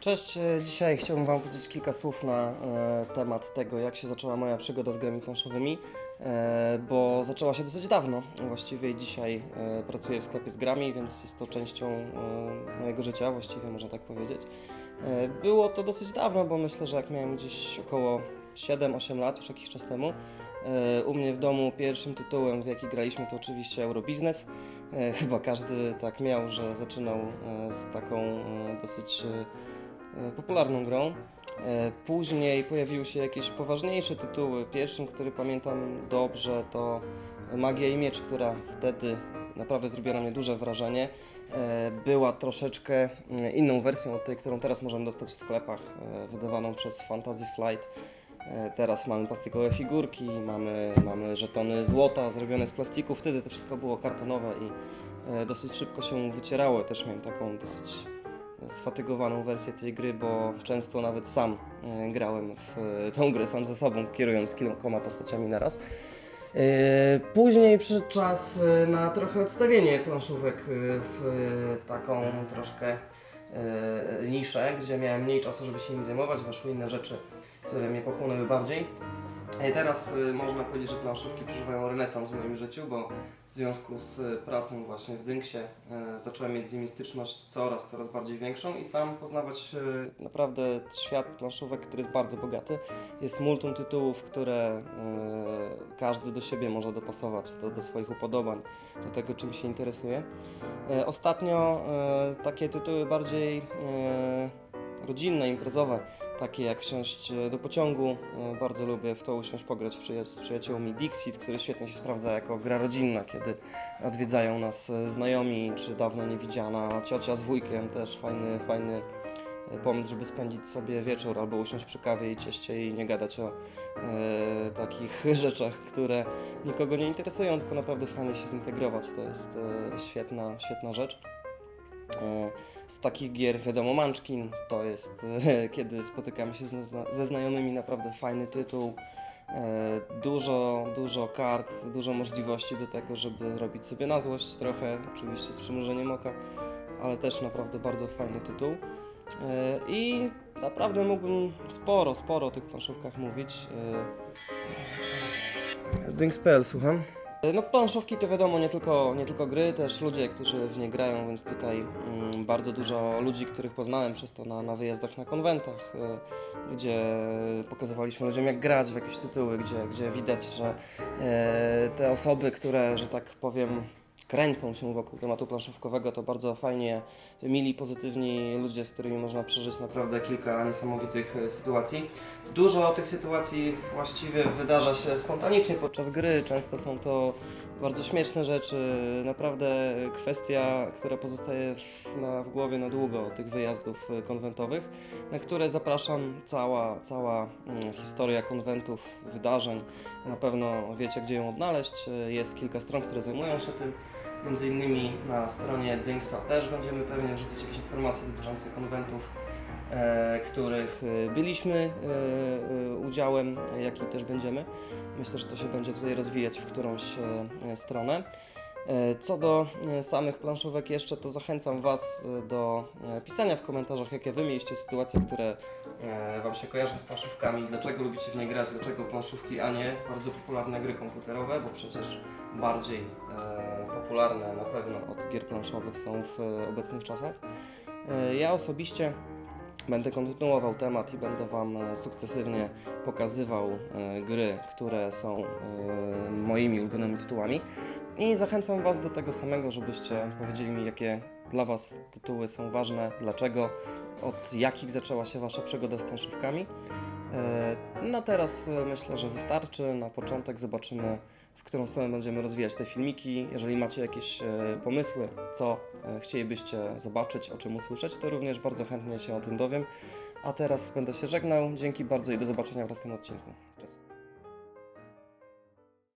Cześć, e, dzisiaj chciałbym Wam powiedzieć kilka słów na e, temat tego, jak się zaczęła moja przygoda z grami planszowymi, e, bo zaczęła się dosyć dawno. Właściwie dzisiaj e, pracuję w sklepie z grami, więc jest to częścią e, mojego życia, właściwie można tak powiedzieć. E, było to dosyć dawno, bo myślę, że jak miałem gdzieś około 7-8 lat, już jakiś czas temu, e, u mnie w domu pierwszym tytułem, w jaki graliśmy, to oczywiście Eurobiznes. E, Chyba każdy tak miał, że zaczynał z taką dosyć popularną grą. E, Później pojawiły się jakieś poważniejsze tytuły. Pierwszym, który pamiętam dobrze, to Magia i Miecz, która wtedy naprawdę zrobiła na mnie duże wrażenie. E, Była troszeczkę mm, inną wersją od tej, którą teraz możemy dostać w sklepach, e, wydawaną przez Fantasy Flight. E, Teraz mamy plastikowe figurki, mamy, mamy żetony złota zrobione z plastiku. Wtedy to wszystko było kartonowe i e, dosyć szybko się wycierało. Też miałem taką dosyć sfatygowaną wersję tej gry, bo często nawet sam e, grałem w e, tą grę sam ze sobą, kierując kilkoma postaciami na raz. E, Później przyszedł czas na trochę odstawienie planszówek w taką troszkę niszę, gdzie miałem mniej czasu, żeby się nimi zajmować, weszły inne rzeczy, które mnie pochłonęły bardziej. E, Teraz e, można powiedzieć, że planszówki przeżywają renesans w moim życiu, bo w związku z e, pracą właśnie w Dynksie zacząłem mieć z nimi styczność coraz, coraz bardziej większą i sam poznawać naprawdę świat planszówek, który jest bardzo bogaty. Jest multum tytułów, które każdy do siebie może dopasować, do, do swoich upodobań, do tego, czym się interesuje. Ostatnio takie tytuły bardziej rodzinne, imprezowe, takie jak wsiąść e, do pociągu. E, Bardzo lubię w to usiąść, pograć z przyjaciółmi Dixit, który świetnie się sprawdza jako gra rodzinna, kiedy odwiedzają nas e, znajomi, czy dawno niewidziana ciocia z wujkiem, też fajny, fajny pomysł, żeby spędzić sobie wieczór albo usiąść przy kawie i cieście i nie gadać o e, takich rzeczach, które nikogo nie interesują, tylko naprawdę fajnie się zintegrować. To jest e, świetna, świetna rzecz. E, Z takich gier wiadomo Munchkin to jest kiedy spotykamy się ze znajomymi naprawdę fajny tytuł. E, Dużo, dużo kart, dużo możliwości do tego, żeby robić sobie na złość trochę, oczywiście z przymrużeniem oka, ale też naprawdę bardzo fajny tytuł. E, I naprawdę mógłbym sporo, sporo o tych planszówkach mówić. Dings.pl, słucham. No planszówki to wiadomo nie tylko, nie tylko gry, też ludzie, którzy w nie grają, więc tutaj mm, bardzo dużo ludzi, których poznałem przez to na, na wyjazdach na konwentach, y, gdzie pokazywaliśmy ludziom jak grać w jakieś tytuły, gdzie, gdzie widać, że e, te osoby, które, że tak powiem, kręcą się wokół tematu planszówkowego, to bardzo fajnie, mili, pozytywni ludzie, z którymi można przeżyć naprawdę kilka niesamowitych e, sytuacji. Dużo tych sytuacji właściwie wydarza się spontanicznie podczas gry, często są to bardzo śmieszne rzeczy, naprawdę kwestia, która pozostaje w, na, w głowie na długo tych wyjazdów e, konwentowych, na które zapraszam, cała, cała mm, historia konwentów, wydarzeń, na pewno wiecie gdzie ją odnaleźć, E, jest kilka stron, które zajmują się tym, między innymi na stronie Dynksa też będziemy pewnie wrzucać jakieś informacje dotyczące konwentów, e, których e, byliśmy e, e, udziałem, jak i też będziemy. Myślę, że to się będzie tutaj rozwijać w którąś e, stronę. E, Co do e, samych planszówek jeszcze, to zachęcam Was e, do pisania w komentarzach, jakie Wy mieliście sytuacje, które Wam się kojarzą z planszówkami, dlaczego lubicie w nie grać, dlaczego planszówki, a nie bardzo popularne gry komputerowe, bo przecież bardziej popularne na pewno od gier planszowych są w obecnych czasach. Ja osobiście będę kontynuował temat i będę Wam sukcesywnie pokazywał gry, które są moimi ulubionymi tytułami. I zachęcam Was do tego samego, żebyście powiedzieli mi, jakie dla Was tytuły są ważne, dlaczego, od jakich zaczęła się Wasza przygoda z planszówkami. E, No teraz e, myślę, że wystarczy. Na początek zobaczymy, w którą stronę będziemy rozwijać te filmiki. Jeżeli macie jakieś e, pomysły, co chcielibyście zobaczyć, o czym usłyszeć, to również bardzo chętnie się o tym dowiem. A teraz będę się żegnał. Dzięki bardzo i do zobaczenia w następnym odcinku. Cześć.